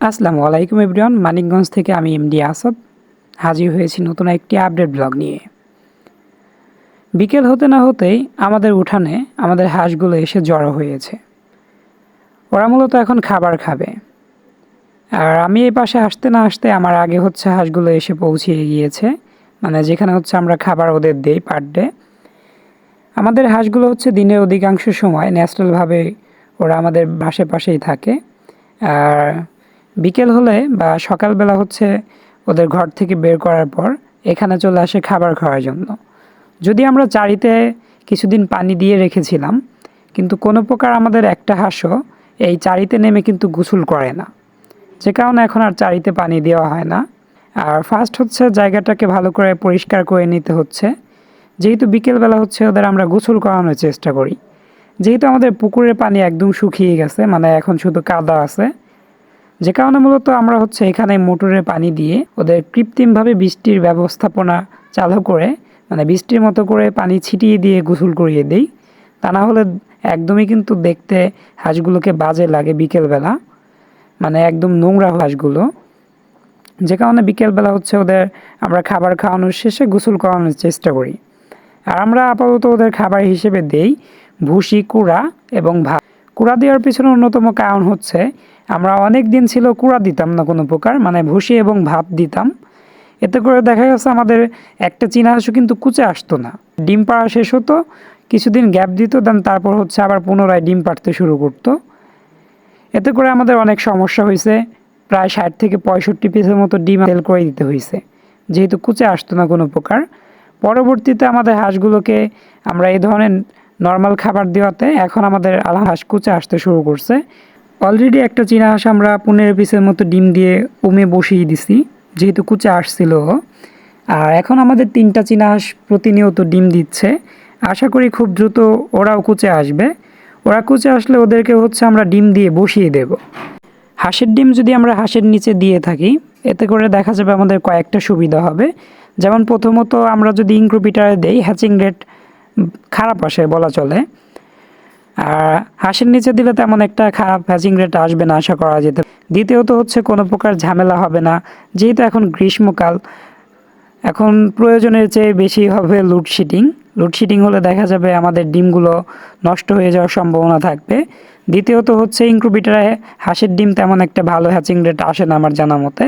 আসসালামু আলাইকুম এভরিওয়ান, মানিকগঞ্জ থেকে আমি এমডি আসাদ, হাজির হয়েছি নতুন একটি আপডেট ব্লগ নিয়ে। বিকেল হতে না হতেই আমাদের উঠানে আমাদের হাঁসগুলো এসে জড়ো হয়েছে। ওরা মূলত এখন খাবার খাবে। আর আমি এই পাশে আসতে না আসতে আমার আগে হচ্ছে হাঁসগুলো এসে পৌঁছিয়ে গিয়েছে। মানে যেখানে হচ্ছে আমরা খাবার ওদের দিই পার ডে। আমাদের হাঁসগুলো হচ্ছে দিনের অধিকাংশ সময় ন্যাচারালভাবে ওরা আমাদের পাশে পাশেই থাকে। আর বিকেল হলে বা সকালবেলা হচ্ছে ওদের ঘর থেকে বের করার পর এখানে চলে আসে খাবার খাওয়ার জন্য। যদি আমরা চারিতে কিছুদিন পানি দিয়ে রেখেছিলাম, কিন্তু কোনো প্রকার আমাদের একটা হাঁসও এই চারিতে নেমে কিন্তু গোসল করে না। যে কারণে এখন আর চারিতে পানি দেওয়া হয় না। আর ফার্স্ট হচ্ছে জায়গাটাকে ভালো করে পরিষ্কার করে নিতে হচ্ছে। যেহেতু বিকেলবেলা হচ্ছে ওদের আমরা গোসল করানোর চেষ্টা করি। যেহেতু আমাদের পুকুরের পানি একদম শুকিয়ে গেছে মানে এখন শুধু কাদা আছে যে কারণে মূলত আমরা হচ্ছে এখানে মোটরের পানি দিয়ে ওদের কৃত্রিমভাবে বৃষ্টির ব্যবস্থাপনা চালু করে মানে বৃষ্টির মতো করে পানি ছিটিয়ে দিয়ে গোসল করিয়ে দিই। তা না হলে একদমই কিন্তু দেখতে হাঁসগুলোকে বাজে লাগে বিকেলবেলা মানে একদম নোংরা হাঁসগুলো। যে কারণে বিকেলবেলা হচ্ছে ওদের আমরা খাবার খাওয়ানোর শেষে গোসল করানোর চেষ্টা করি। আর আমরা আপাতত ওদের খাবার হিসেবে দেই ভুসি, কুড়া এবং ভাত। কুড়া দেওয়ার পিছনে অন্যতম কারণ হচ্ছে, আমরা অনেক দিন ছিল কুড়া দিতাম না কোনো প্রকার মানে ভুসি এবং ভাত দিতাম। এতে করে দেখা গেছে আমাদের একটা চীনা হাঁসও কিন্তু কুচে আসতো না। ডিম পাড়া শেষ হতো, কিছুদিন গ্যাপ দিত, দেন তারপর হচ্ছে আবার পুনরায় ডিম পাড়তে শুরু করতো। এতে করে আমাদের অনেক সমস্যা হয়েছে, প্রায় ষাট থেকে পঁয়ষট্টি পিসের মতো ডিম সেল করে দিতে হয়েছে, যেহেতু কুচে আসতো না কোনো প্রকার। পরবর্তীতে আমাদের হাঁসগুলোকে আমরা এই ধরনের নর্মাল খাবার দেওয়াতে এখন আমাদের আলা হাঁস কুচে আসতে শুরু করছে। অলরেডি একটা চীনা হাঁস আমরা পনেরো পিসের মতো ডিম দিয়ে উমে বসিয়ে দিছি, যেহেতু কুচে আসছিল। আর এখন আমাদের তিনটা চীনা হাঁস প্রতিনিয়ত ডিম দিচ্ছে। আশা করি খুব দ্রুত ওরাও কুচে আসবে। ওরা কুচে আসলে ওদেরকে হচ্ছে আমরা ডিম দিয়ে বসিয়ে দেব। হাঁসের ডিম যদি আমরা হাঁসের নিচে দিয়ে থাকি, এতে করে দেখা যাবে আমাদের কয়েকটা সুবিধা হবে। যেমন প্রথমত আমরা যদি ইনক্রুপিটারে দেই, হ্যাচিং রেট খারাপ আসে বলা চলে। আর হাঁসের নিচে দিলে তেমন একটা খারাপ হ্যাচিং রেট আসবে না আশা করা যেতে। দ্বিতীয়ত হচ্ছে কোনো প্রকার ঝামেলা হবে না। যেহেতু এখন গ্রীষ্মকাল, এখন প্রয়োজনের চেয়ে বেশি হবে লোডশেডিং লোডশেডিং হলে দেখা যাবে আমাদের ডিমগুলো নষ্ট হয়ে যাওয়ার সম্ভাবনা থাকবে। দ্বিতীয়ত হচ্ছে ইনক্রুবিটারে হাঁসের ডিম তেমন একটা ভালো হ্যাচিং রেট আসে না আমার জানা মতে।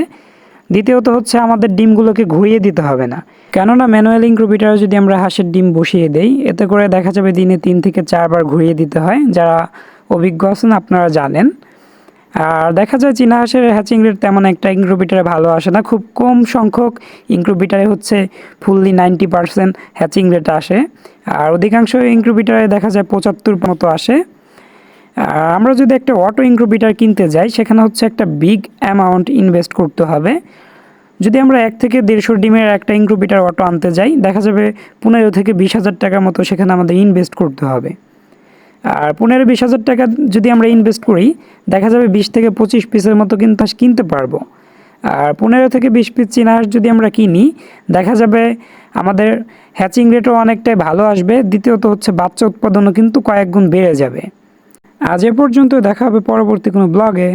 দ্বিতীয়ত হচ্ছে আমাদের ডিমগুলোকে ঘুরিয়ে দিতে হবে না। কেননা ম্যানুয়াল ইনক্রুবিটারে যদি আমরা হাঁসের ডিম বসিয়ে দেই, এতে করে দেখা যাবে দিনে তিন থেকে চারবার ঘুরিয়ে দিতে হয়। যারা অভিজ্ঞ আছেন আপনারা জানেন। আর দেখা যায় চীনা হাঁসের হ্যাচিং রেট তেমন একটা ইনক্রুবিটারে ভালো আসে না। খুব কম সংখ্যক ইনক্রুবিটারে হচ্ছে fully ninety percent hatching rate আসে। আর অধিকাংশ ইনক্রুবিটারে দেখা যায় পঁচাত্তর মতো আসে। আমরা যদি একটা অটো ইনক্রুবিটার কিনতে যাই, সেখানে হচ্ছে একটা বিগ অ্যামাউন্ট ইনভেস্ট করতে হবে। যদি আমরা এক থেকে দেড়শো ডিমের একটা ইনক্রুবিটার অটো আনতে যাই, দেখা যাবে পনেরো থেকে বিশ হাজার টাকার মতো সেখানে আমাদের ইনভেস্ট করতে হবে। আর পনেরো বিশ হাজার টাকা যদি আমরা ইনভেস্ট করি, দেখা যাবে বিশ থেকে পঁচিশ পিসের মতো কিন্তু কিনতে পারব। আর পনেরো থেকে বিশ পিস চীনা হাঁস যদি আমরা কিনি, দেখা যাবে আমাদের হ্যাচিং রেটও অনেকটাই ভালো আসবে। দ্বিতীয়ত হচ্ছে বাচ্চা উৎপাদনও কিন্তু কয়েক গুণ বেড়ে যাবে। আজ এ পর্যন্ত দেখা হবে পরবর্তী কোনো ব্লগে।